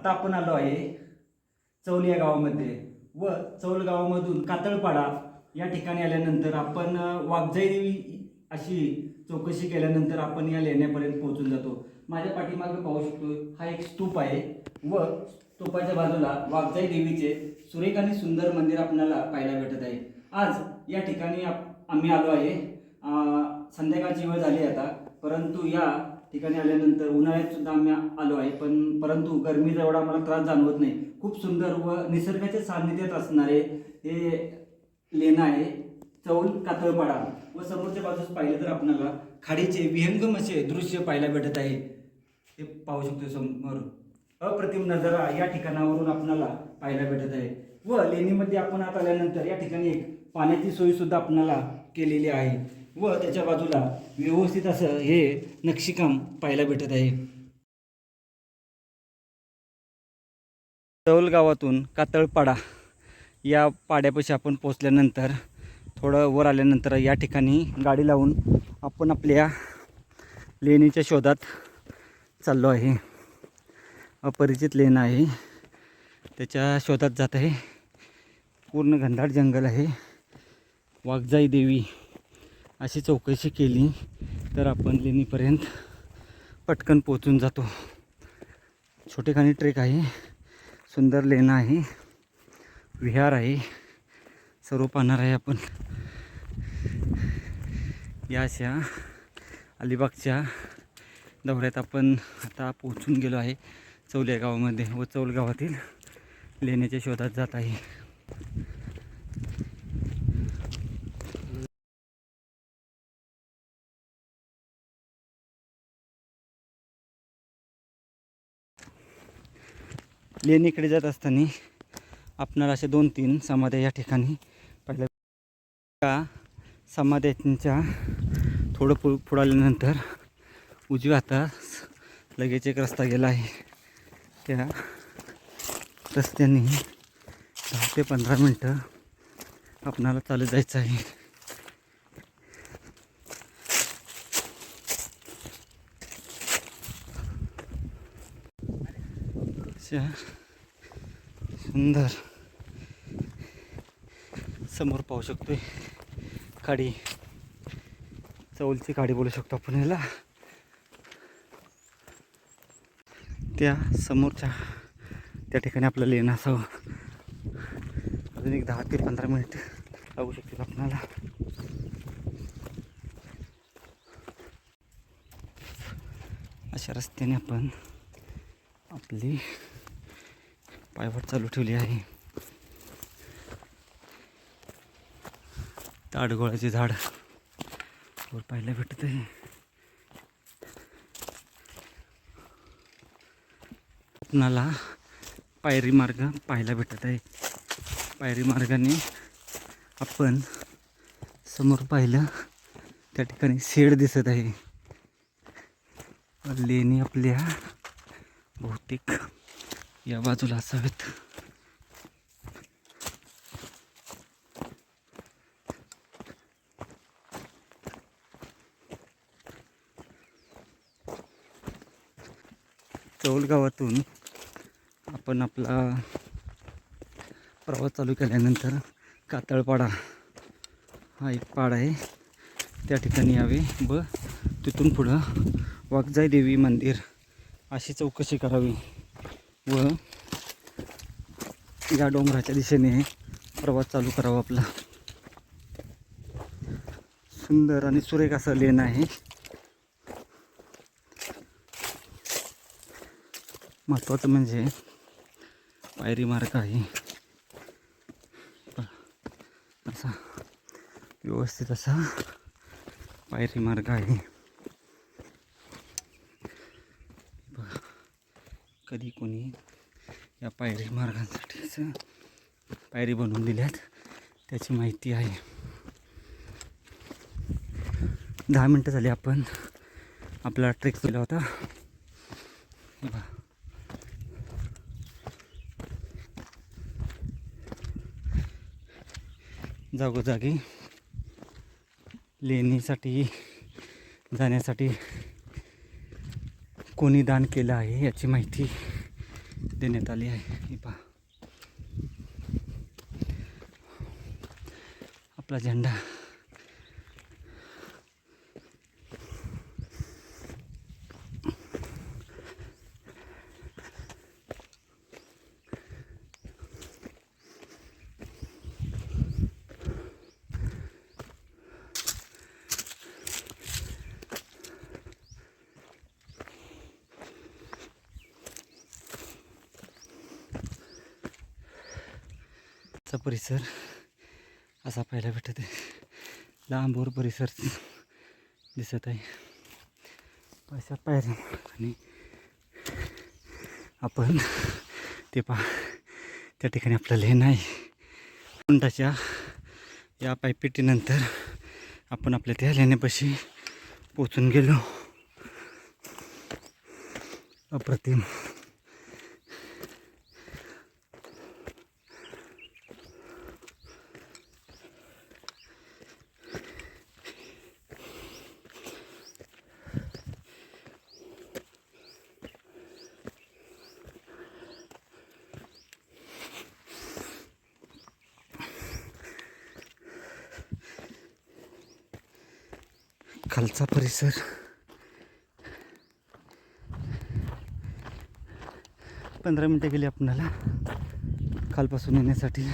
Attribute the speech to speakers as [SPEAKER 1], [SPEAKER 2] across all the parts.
[SPEAKER 1] आता आपण आलो आहे चौल या गावामध्ये व चौल गावामधून कातळपाडा या ठिकाणी आल्यानंतर आपण वाघजाई देवी अशी चौकशी केल्यानंतर आपण या लेण्यापर्यंत पोहोचून जातो. माझ्या पाठीमागे पाहू शकतो हा एक स्तूप आहे व स्तूपाच्या बाजूला वाघजाई देवीचे सुरेख आणि सुंदर मंदिर आपल्याला पाहायला भेटत आहे. आज या ठिकाणी आप- आम्ही आलो आहे. संध्याकाळची वेळ झाली आता परंतु या ठिकाणी आल्यानंतर उन्हाळ्यात सुद्धा आम्ही आलो आहे पण परंतु गरमीचा एवढा मला त्रास जाणवत नाही. खूप सुंदर व निसर्गाच्या सान्निध्यात असणारे हे लेणं आहे चौल कातळपाडा. व समोरच्या बाजूस पाहिलं तर आपल्याला खाडीचे विहंगम असे दृश्य पाहायला भेटत आहे. हे पाहू शकतो समोर. अप्रतिम नजारा या ठिकाणावरून आपल्याला पाहायला भेटत आहे. व लेणीमध्ये आपण आत आल्यानंतर या ठिकाणी एक पाण्याची सोय सुद्धा आपणाला केलेली आहे. व त्याच्या बाजूला व्यवस्थित असं हे नक्षीकाम पाहायला भेटत आहे. चौल गावातून कातळपाडा या पाड्यापाशी आपण पोचल्यानंतर थोडं वर आल्यानंतर या ठिकाणी गाडी लावून आपण आपल्या लेणीच्या शोधात चाललो आहे. अपरिचित लेण आहे. त्याच्या शोधात जात आहे. पूर्ण घनदाट जंगल आहे. वाघजाई देवी अशी चौकशी केली तर आपण लेणीपर्यंत पटकन पोचून जातो. छोटेखानी ट्रेक आहे. सुंदर लेणं आहे. विहार आहे. सर्व पाहणार आहे आपण. या अशा अलिबागच्या दौऱ्यात आपण आता पोचून गेलो आहे चौल या गावामध्ये व चौल गावातील लेण्याच्या शोधात जात आहे. लेणीकडे जात असताना आपणाला असे दोन तीन समाध्या या ठिकाणी पहिल्या. त्या समाध्यांच्या थोडं पु पुढं आल्यानंतर उजव्या हातास लगेच एक रस्ता गेला आहे. त्या रस्त्याने दहा ते पंधरा मिनटं आपणाला चालत जायचं आहे. अशा सुंदर समोर पाहू शकतोय खाडी. चौलची खाडी बोलू शकतो आपण याला. त्या समोरच्या त्या ठिकाणी आपल्याला येणं असावं. अजून एक दहा ते पंधरा मिनिट लागू शकतील आपणाला अशा रस्त्याने आपण आपली पायवाट चालू ठेवली आहे. ताडगोळाचे झाड वर पाहायला भेटत आहे आपणाला पायरी मार्ग पाहायला भेटत आहे. पायरी मार्गाने आपण समोर पाहिलं त्या ठिकाणी शेड दिसत आहे. लेणी आपल्या बहुतेक या बाजूला असावेत. चौल गावातून आपण आपला प्रवास चालू केल्यानंतर कातळपाडा हा एक पाड आहे. त्या ठिकाणी यावे व तिथून पुढं वाघजाई देवी मंदिर अशी चौकशी करावी व या डोंगराच्या दिशेने प्रवास चालू करावा आपला. सुंदर आणि सुरेख असं लेण आहे. महत्त्वाचं म्हणजे पायरी मार्ग आहे. असा व्यवस्थित असा पायरी मार्ग आहे. कधी कोणी या पायरी मार्गांसाठीच पायरी बनवून दिल्यात त्याची माहिती आहे. दहा मिनटं झाली आपण. आपला ट्रेक केला होता हे पहा. जागोजागी लेणीसाठी जाण्यासाठी कोणी दान केलं आहे याची माहिती देण्यात आली आहे. पहा. आपला झेंडा चा परिसर असा पाहायला भेटत आहे. लांबवर परिसर दिसत आहे. पैसा पायऱ्या आणि आपण ते पहा. त्या ठिकाणी आपल्याला हे आहे. कुंडाच्या या पायपेटीनंतर आपण आपल्या त्या लेण्यापाशी पोचून गेलो. अप्रतिम. खालचा परिसर. पंधरा मिनटं गेली आपणाला. खालपासून येण्यासाठी.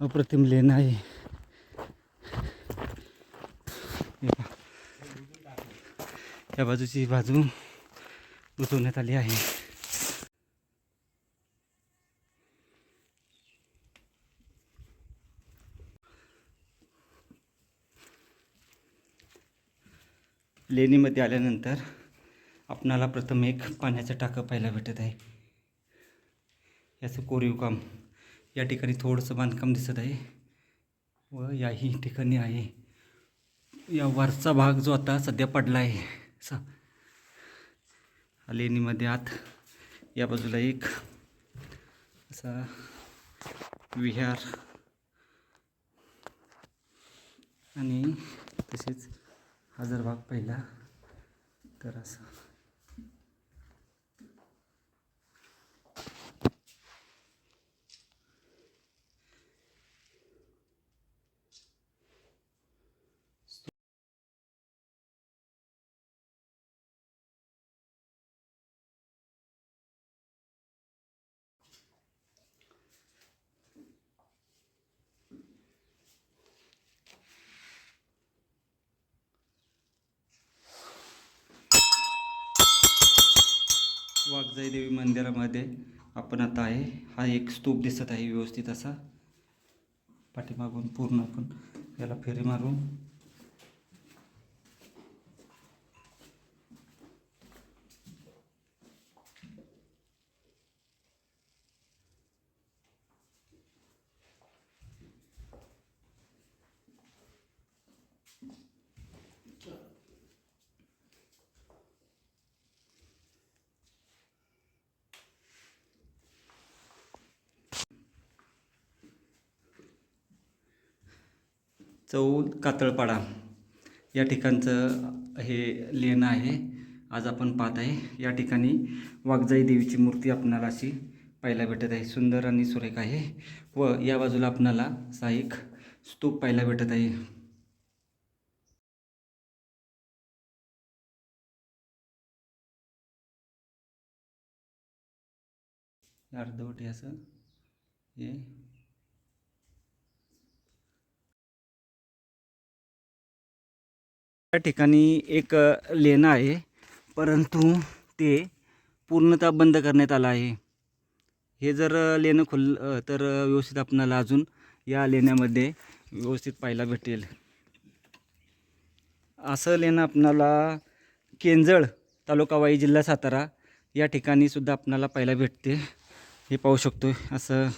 [SPEAKER 1] अप्रतिम लेन आहे. या बाजूची बाजू बुजवण्यात आली आहे. लेणीमध्ये आल्यानंतर आपणाला प्रथम एक पाण्याचं टाकं पाहायला भेटत आहे. याचं कोरीव काम या ठिकाणी थोडंसं बांधकाम दिसत आहे व याही ठिकाणी आहे. या वरचा भाग जो आता सध्या पडला आहे असा लेणीमध्ये आत या बाजूला एक असा विहार आणि तसेच हा भाग पाहिला तर असं. वाघजाई देवी मंदिरामध्ये आपण आता आहे. हा एक स्तूप दिसत आहे व्यवस्थित असा. पाठीमागून पूर्ण आपण याला फेरी मारून चौल कातळपाडा या ठिकाणचं हे लेणं आहे. आज आपण पाहत आहे या ठिकाणी वाघजाई देवीची मूर्ती आपणाला अशी पाहायला भेटत आहे. सुंदर आणि सुरेख आहे व या बाजूला आपणाला साईक स्तूप पाहायला भेटत आहे. अर्धवटी असं हे या ठिकाणी एक लेणं आहे. परंतु ते पूर्णतः बंद करण्यात आलं आहे. हे जर लेणं खुल तर व्यवस्थित आपणाला अजून या लेण्यामध्ये व्यवस्थित पाहायला भेटेल. असं लेणं आपणाला केंजळ तालुका वाई जिल्हा सातारा या ठिकाणी सुद्धा आपणाला पाहायला भेटते. हे पाहू शकतो असं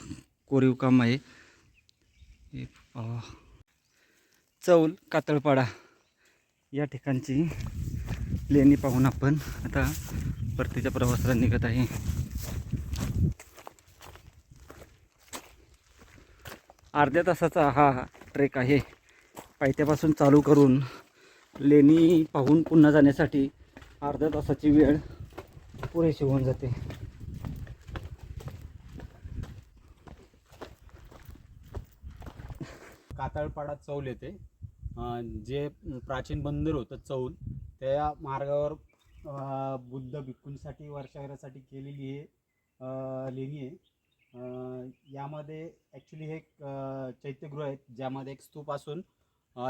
[SPEAKER 1] कोरीव काम आहे. हे चौल कातळपाडा. या ठिकाणची लेणी पाहून आपण. आता परतीच्या प्रवासाला निघत आहे. अर्ध्या तासाचा हा ट्रेक आहे. पायथ्यापासून चालू करून लेणी पाहून पुन्हा जाण्यासाठी अर्ध्या तासाची वेळ पुरेशी होऊन जाते.
[SPEAKER 2] कातळपाडा चौल येते. जे प्राचीन बंदर होतं चौल त्या मार्गावर बुद्ध भिक्खूंसाठी वर्षावरासाठी केलेली हे लेणी आहे. यामध्ये ॲक्च्युली हे एक चैत्यगृह आहेत ज्यामध्ये एक स्तूप असून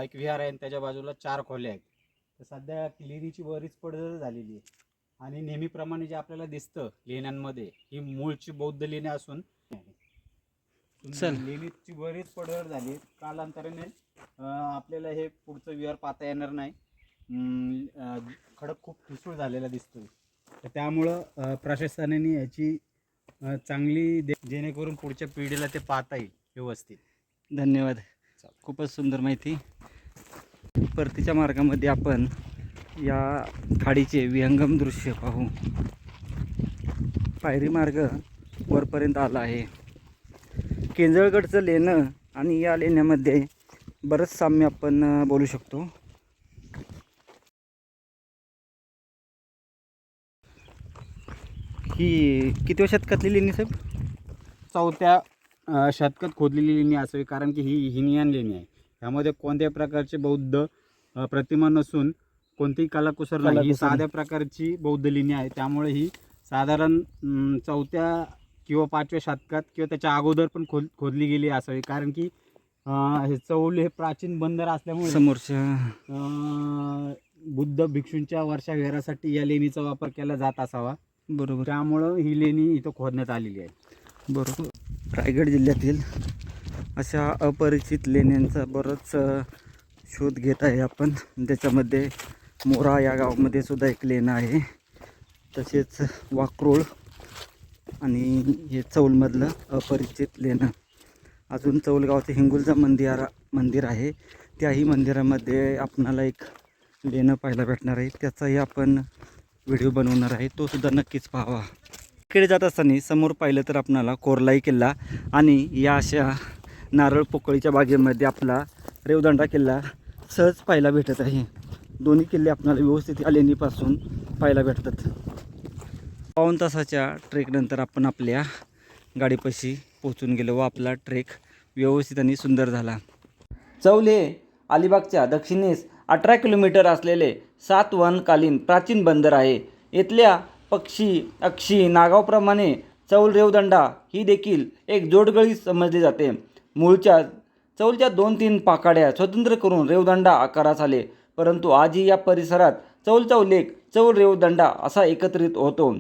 [SPEAKER 2] एक विहार आहे आणि त्याच्या बाजूला चार खोल्या आहेत. तर सध्या लेणीची बरीच पडझड झालेली आहे. आणि नेहमीप्रमाणे जे आपल्याला दिसतं लेण्यांमध्ये ही मूळची बौद्ध लेणी असून
[SPEAKER 1] चल.
[SPEAKER 2] बरीच पडझड झाली कालांतराने आपल्याला हे पुढचं विहार पाहता येणार नाही. खडक खूप ठिसूळ झालेला दिसतोय. तर त्यामुळं प्रशासनाने याची चांगली दे जेणेकरून पुढच्या पिढीला ते पाहता येईल व्यवस्थित.
[SPEAKER 1] धन्यवाद. खूपच सुंदर माहिती. परतीच्या मार्गामध्ये आपण या खाडीचे विहंगम दृश्य पाहू. पायरी मार्ग वरपर्यंत आला आहे. केंजळगडचं लेणं आणि या लेण्यामध्ये बरंच साम्य आपण बोलू शकतो. ही किती शतकातली लेणी साहेब?
[SPEAKER 2] चौथ्या शतकात खोदलेली लेणी असावी कारण की ही हिनियान लेणी आहे. यामध्ये कोणत्याही प्रकारचे बौद्ध प्रतिमा नसून कोणतीही कलाकुसर नाही. ही. साध्या प्रकारची बौद्ध लेणी आहे. त्यामुळे ही साधारण चौथ्या किंवा पाचव्या शतकात किंवा त्याच्या अगोदर पण खोद खोदली गेली असावी. कारण की हे चौल हे प्राचीन बंदर असल्यामुळे
[SPEAKER 1] समोरच्या
[SPEAKER 2] बुद्ध भिक्षूंच्या वर्षाविहारासाठी या लेणीचा वापर केला जात असावा.
[SPEAKER 1] बरोबर.
[SPEAKER 2] त्यामुळं ही लेणी इथं खोदण्यात आलेली आहे.
[SPEAKER 1] बरोबर. रायगड जिल्ह्यातील अशा अपरिचित लेण्यांचा बरंच शोध घेत आहे आपण. त्याच्यामध्ये मोरा या गावामध्ये सुद्धा एक लेणं आहे. तसेच वाक्रोळ आणि हे चौलमधलं अपरिचित लेणं. अजून चौलगावचं हिंगुलजा मंदिरा मंदिर मंदिर आहे. त्याही मंदिरामध्ये आपणाला एक लेणं पाहायला भेटणार आहे. त्याचाही आपण व्हिडिओ बनवणार आहे. तो सुद्धा नक्कीच पाहावा. इकडे जात असताना समोर पाहिलं तर आपणाला कोरलाई किल्ला आणि या अशा नारळ पोकळीच्या बागेमध्ये आपला रेवदंडा किल्ला सहज पाहायला भेटत आहे. दोन्ही किल्ले आपल्याला व्यवस्थित आलेणीपासून पाहायला भेटतात. पाऊण तासाच्या ट्रेकनंतर आपण आपल्या गाडीपाशी पोहोचून गेलो व आपला ट्रेक व्यवस्थित आणि सुंदर झाला. चौल हे अलिबागच्या दक्षिणेस अठरा किलोमीटर असलेले सात वनकालीन प्राचीन बंदर आहे. इथल्या पक्षी अक्षी नागावप्रमाणे चौल रेवदंडा ही देखील एक जोडगळी समजली जाते. मूळच्या चौलच्या दोन तीन पाकाड्या स्वतंत्र करून रेवदंडा आकारास आले परंतु आजही या परिसरात चौलचा उल्लेख चौल रेवदंडा असा एकत्रित होतो.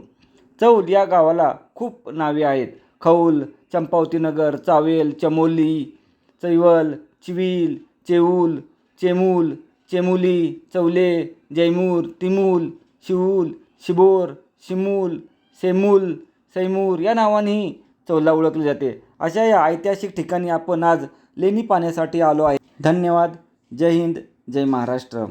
[SPEAKER 1] चौल या गावाला खूप नावे आहेत. खौल चंपावतीनगर चावेल चमोली चैवल चिवील चेऊल चेमूल चेमुली चौले जैमूर तिमूल शिवूल शिबोर शिमूल सेमूल सैमूर या नावानेही चौला ओळखले जाते. अशा या ऐतिहासिक ठिकाणी आपण आज लेणी पाहण्यासाठी आलो आहे. धन्यवाद. जय हिंद. जय महाराष्ट्र.